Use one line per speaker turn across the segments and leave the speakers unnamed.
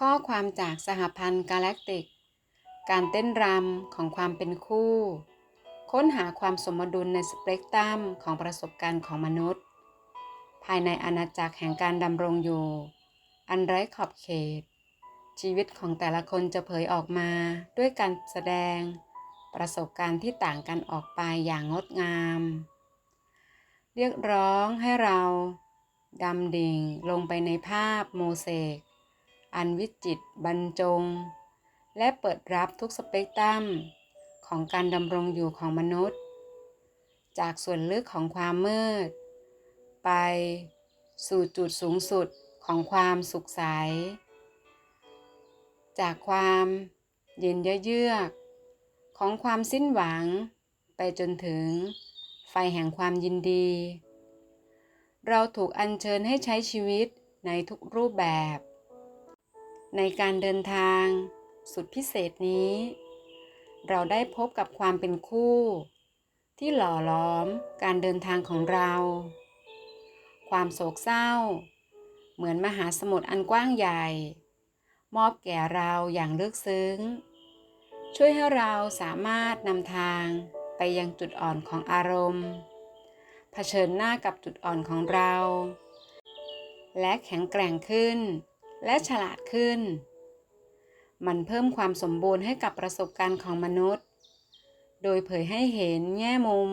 ข้อความจากสหพันธ์กาแล็กติก การเต้นรำของความเป็นคู่ ค้นหาความสมดุลในสเปกตรัมของประสบการณ์ของมนุษย์ ภายในอาณาจักรแห่งการดำรงอยู่ อันไร้ขอบเขต ชีวิตของแต่ละคนจะเผยออกมาด้วยการแสดง ประสบการณ์ที่ต่างกันออกไปอย่างงดงาม เรียกร้องให้เราดำดิ่งลงไปในภาพโมเสก อันวิจิตบรรจง และเปิดรับทุกสเปกตรัมของการดำรงอยู่ของมนุษย์ จากส่วนลึกของความมืด ไปสู่จุดสูงสุดของความสุขใส จากความเย็นเยือก ของความสิ้นหวัง ไปจนถึงไฟแห่งความยินดี เราถูกอัญเชิญให้ใช้ชีวิตในทุกรูปแบบ ในการเดินทางสุดพิเศษนี้ เราได้พบกับความเป็นคู่ ที่หล่อล้อมการเดินทางของเรา ความโศกเศร้า เหมือนมหาสมุทรอันกว้างใหญ่ มอบแก่เราอย่างลึกซึ้ง ช่วยให้เราสามารถนำทางไปยังจุดอ่อนของอารมณ์เผชิญหน้ากับจุดอ่อนของเรา และแข็งแกร่งขึ้น และฉลาดขึ้น มันเพิ่มความสมบูรณ์ให้กับประสบการณ์ของมนุษย์ โดยเผยให้เห็นแง่มุม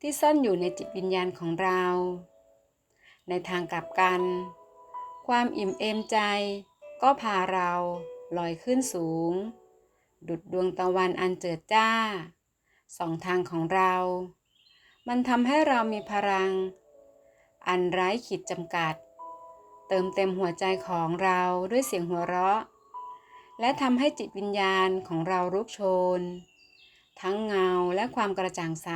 ที่ซ่อนอยู่ในจิตวิญญาณของเรา ในทางกลับกัน ความอิ่มเอมใจ ก็พาเราลอยขึ้นสูง ดุดดวงตะวันอันเจิดจ้า สองทางของเรา มันทำให้เรามีพลัง อันไร้ขีดจำกัด เติมเต็มหัวใจของเราด้วยเสียงหัวเราะ และทำให้จิตวิญญาณของเรารุกโชน ทั้งเงาและความกระจ่างใส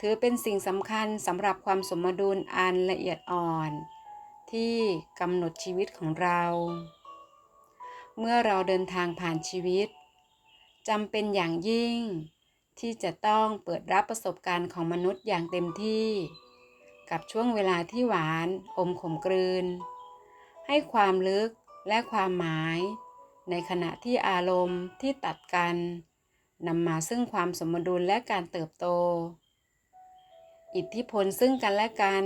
ถือเป็นสิ่งสำคัญสำหรับความสมดุลอันละเอียดอ่อน ที่กำหนดชีวิตของเรา เมื่อเราเดินทางผ่านชีวิตจำเป็นอย่างยิ่ง ที่จะต้องเปิดรับประสบการณ์ของมนุษย์อย่างเต็มที่ กับช่วงเวลาที่หวานอมขมกลืน ให้ความลึกและความหมาย ในขณะที่อารมณ์ที่ตัดกันนำมาซึ่งความสมดุลและการเติบโต อิทธิพลซึ่งกันและกัน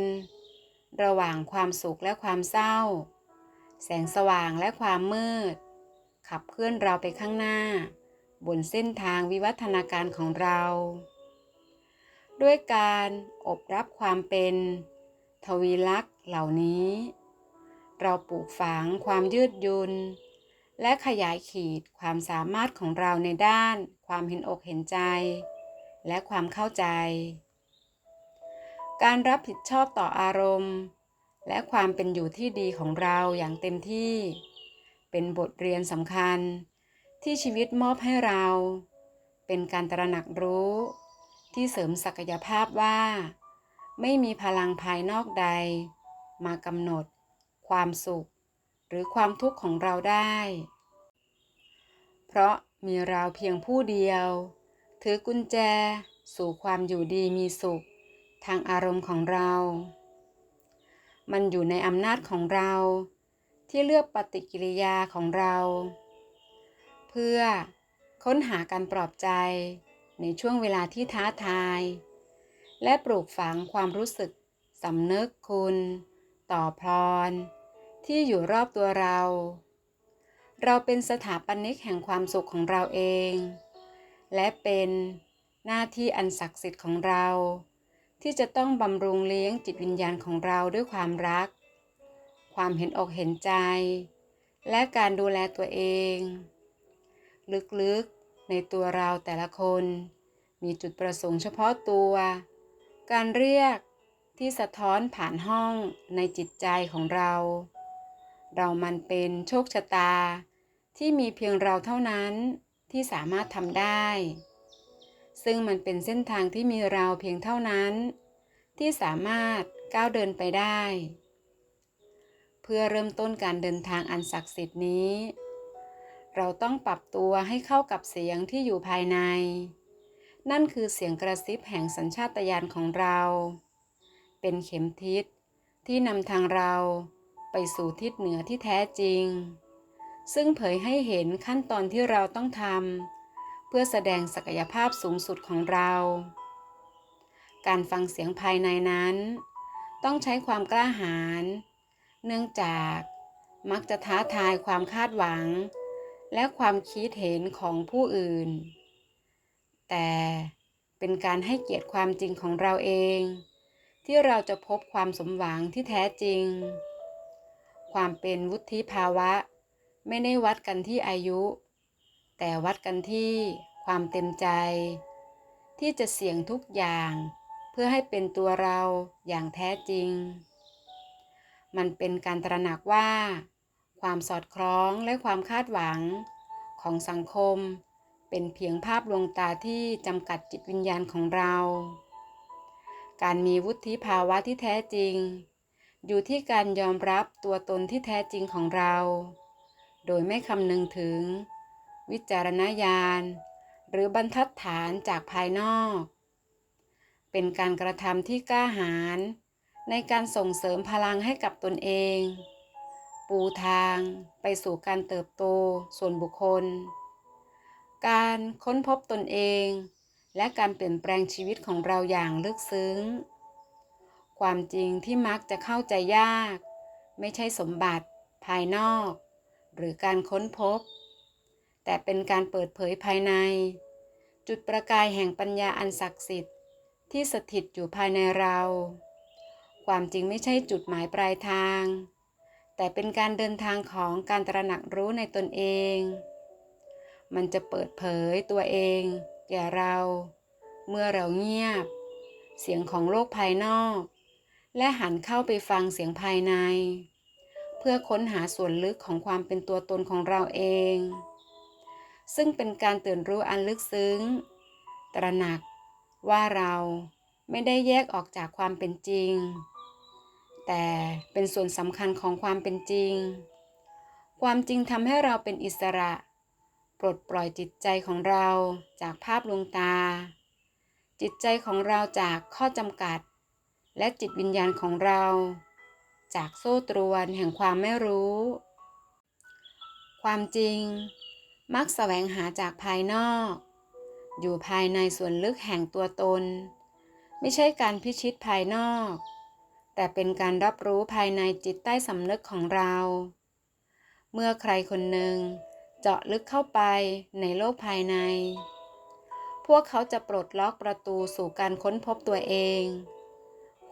ระหว่างความสุขและความเศร้า แสงสว่างและความมืด ขับเคลื่อนเราไปข้างหน้า บนเส้นทางวิวัฒนาการของเรา ด้วยการอบรับความเป็น ทวีลักษ์เหล่านี้ เราปลูกฝังความยืดยุน และขยายขีดความสามารถของเราในด้าน ความเห็นอกเห็นใจ และความเข้าใจ การรับผิดชอบต่ออารมณ์ และความเป็นอยู่ที่ดีของเราอย่างเต็มที่ เป็นบทเรียนสำคัญที่ชีวิตมอบให้เรา เป็นการตระหนักรู้ ที่เสริมศักยภาพว่า ไม่มีพลังภายนอกใด มากำหนด ความสุข หรือความทุกข์ของเราได้ เพราะมีเราเพียงผู้เดียว ถือกุญแจสู่ความอยู่ดีมีสุข ทางอารมณ์ของเรา มันอยู่ในอำนาจของเราที่เลือกปฏิกิริยาของเรา เพื่อค้นหาการปลอบใจ ในช่วงเวลาที่ท้าทาย และปลูกฝังความรู้สึกสำนึกคุณ ต่อพร ที่อยู่รอบตัวเรา เราเป็นสถาปนิกแห่งความสุขของเราเอง และเป็นหน้าที่อันศักดิ์สิทธิ์ของเรา ที่จะต้องบำรุงเลี้ยงจิตวิญญาณของเราด้วยความรัก ความเห็นอกเห็นใจ และการดูแลตัวเอง ลึกๆ ในตัวเราแต่ละคน มีจุดประสงค์เฉพาะตัว การเรียกที่สะท้อนผ่านห้องในจิตใจของเรา เรามันเป็นโชคชะตาที่มีเพียงเราเท่านั้นที่สามารถทำได้ ซึ่งมันเป็นเส้นทางที่มีเราเพียงเท่านั้น ที่สามารถก้าวเดินไปได้ เพื่อเริ่มต้นการเดินทางอันศักดิ์สิทธิ์นี้ เราต้องปรับตัวให้เข้ากับเสียงที่อยู่ภายใน นั่นคือเสียงกระซิบแห่งสัญชาตญาณของเรา เป็นเข็มทิศที่นำทางเราไปสู่ทิศเหนือที่แท้จริง ซึ่งเผยให้เห็นขั้นตอนที่เราต้องทำเพื่อแสดงศักยภาพสูงสุดของเรา การฟังเสียงภายในนั้น ต้องใช้ความกล้าหาญเนื่องจากมักจะท้าทายความคาดหวัง และความคิดเห็นของผู้อื่น แต่เป็นการให้เกียรติความจริงของเราเอง ที่เราจะพบความสมหวังที่แท้จริง ความเป็นวุฒิภาวะ ไม่ได้วัดกันที่อายุ แต่วัดกันที่ความเต็มใจ ที่จะเสี่ยงทุกอย่างเพื่อให้เป็นตัวเราอย่างแท้จริง มันเป็นการตระหนักว่า ความสอดคล้องและความคาดหวังของสังคม เป็นเพียงภาพลวงตาที่จำกัดจิตวิญญาณของเรา การมีวุฒิภาวะที่แท้จริง อยู่ที่การยอมรับตัวตนที่แท้จริงของเรา โดยไม่คำนึงถึง วิจารณญาณ หรือบรรทัดฐานจากภายนอก เป็นการกระทำที่กล้าหาญในการส่งเสริมพลังให้กับตนเอง ปูทางไปสู่การเติบโตส่วนบุคคล การค้นพบตนเอง และการเปลี่ยนแปลงชีวิตของเราอย่างลึกซึ้ง ความจริงที่มักจะเข้าใจยาก ไม่ใช่สมบัติภายนอก หรือการค้นพบ แต่เป็นการเปิดเผยภายใน จุดประกายแห่งปัญญาอันศักดิ์สิทธิ์ที่สถิตอยู่ภายในเรา ความจริงไม่ใช่จุดหมายปลายทาง แต่เป็นการเดินทางของการตระหนักรู้ในตนเอง มันจะเปิดเผยตัวเอง แก่เรา เมื่อเราเงียบ เสียงของโลกภายนอก และหันเข้าไปฟังเสียงภายใน เพื่อค้นหาส่วนลึกของความเป็นตัวตนของเราเอง ซึ่งเป็นการตื่นรู้อันลึกซึ้ง ตระหนักว่าเราไม่ได้แยกออกจากความเป็นจริง แต่เป็นส่วนสำคัญของความเป็นจริง ความจริงทำให้เราเป็นอิสระ ปลดปล่อยจิตใจของเราจากภาพลวงตา จิตใจของเราจากข้อจำกัด และจิตวิญญาณของเรา จากโซ่ตรวนแห่งความไม่รู้ ความจริง มักแสวงหาจากภายนอก อยู่ภายในส่วนลึกแห่งตัวตน ไม่ใช่การพิชิตภายนอก แต่เป็นการรับรู้ภายในจิตใต้สำนึกของเรา เมื่อใครคนหนึ่งเจาะลึกเข้าไปในโลกภายใน พวกเขาจะปลดล็อกประตูสู่การค้นพบตัวเอง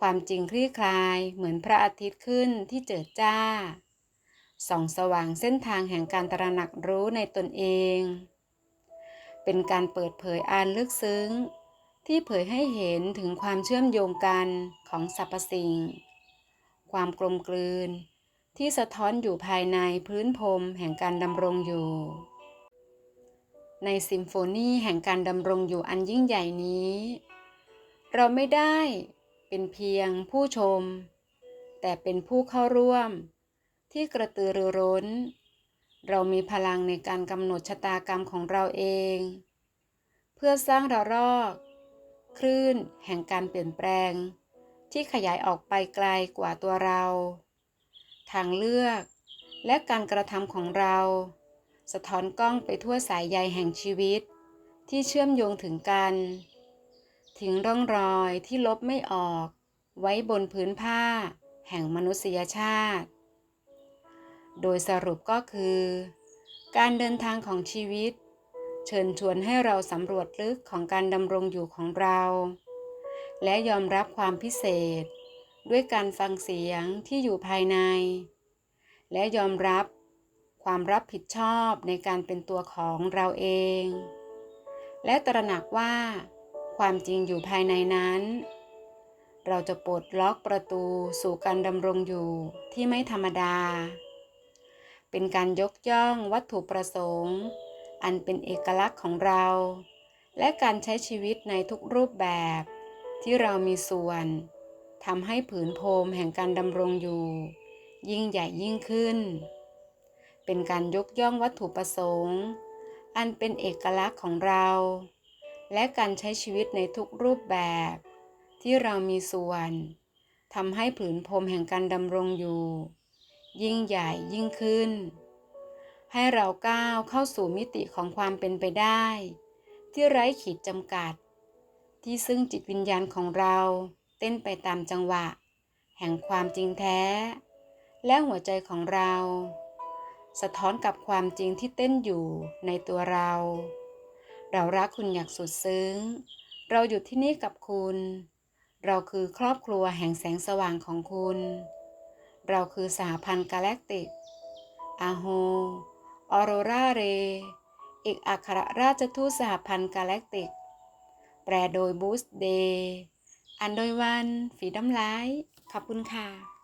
ความจริงคลี่คลายเหมือนพระอาทิตย์ขึ้นที่เจิดจ้า ส่องสว่างเส้นทางแห่งการตระหนักรู้ในตนเอง เป็นการเปิดเผยอานลึกซึ้ง ที่เผยให้เห็นถึงความเชื่อมโยงกันของสรรพสิ่ง ความกลมกลืน ที่สะท้อนอยู่ภายในพื้นพรมแห่งการดำรงอยู่ ในซิมโฟนีแห่งการดำรงอยู่อันยิ่งใหญ่นี้ เราไม่ได้เป็นเพียงผู้ชม แต่เป็นผู้เข้าร่วม ที่กระตือรือร้น เรามีพลังในการกำหนดชะตากรรมของเราเอง เพื่อสร้างระลอก คลื่นแห่งการเปลี่ยนแปลง ที่ขยายออกไปไกลกว่าตัวเรา ทางเลือกและการกระทำของเรา สะท้อนกล้องไปทั่วสายใยแห่งชีวิต ที่เชื่อมโยงถึงกันทิ้งร่องรอยที่ลบไม่ออก ไว้บนพื้นผ้า แห่งมนุษยชาติ โดยสรุปก็คือ การเดินทางของชีวิต เชิญชวนให้เราสำรวจลึกของการดำรงอยู่ของเรา และยอมรับความพิเศษ ด้วยการฟังเสียงที่อยู่ภายใน และยอมรับความรับผิดชอบในการเป็นตัวของเราเอง และตระหนักว่า ความจริงอยู่ภายในนั้น เราจะปลดล็อกประตูสู่การดำรงอยู่ที่ไม่ธรรมดา เป็นการยกย่องวัตถุประสงค์ อันเป็นเอกลักษณ์ของเรา และการใช้ชีวิตในทุกรูปแบบ ที่เรามีส่วนทำให้ผืนโพรมแห่งการดำรงอยู่ ยิ่งใหญ่ยิ่งขึ้น เป็นการยกย่องวัตถุประสงค์ อันเป็นเอกลักษณ์ของเรา และการใช้ชีวิตในทุกรูปแบบ ที่เรามีส่วนทำให้ผืนพรมแห่งการดำรงอยู่ ยิ่งใหญ่ยิ่งขึ้น ให้เราก้าวเข้าสู่มิติของความเป็นไปได้ ที่ไร้ขีดจำกัด ที่ซึ่งจิตวิญญาณของเราเต้นไปตามจังหวะ แห่งความจริงแท้ และหัวใจของเรา สะท้อนกับความจริงที่เต้นอยู่ในตัวเรา เรารักคุณอยากสุดซึ้ง เราอยู่ที่นี่กับคุณ เราคือครอบครัวแห่งแสงสว่างของคุณ เราคือสหพันธ์กาแล็กติกอาโฮ ออโรราเร เอกอัครราชทูตสหพันธ์กาแล็กติก แปลโดยบูสเดย์อันโดยวัน ฝีดำไลท์ขอบคุณค่ะ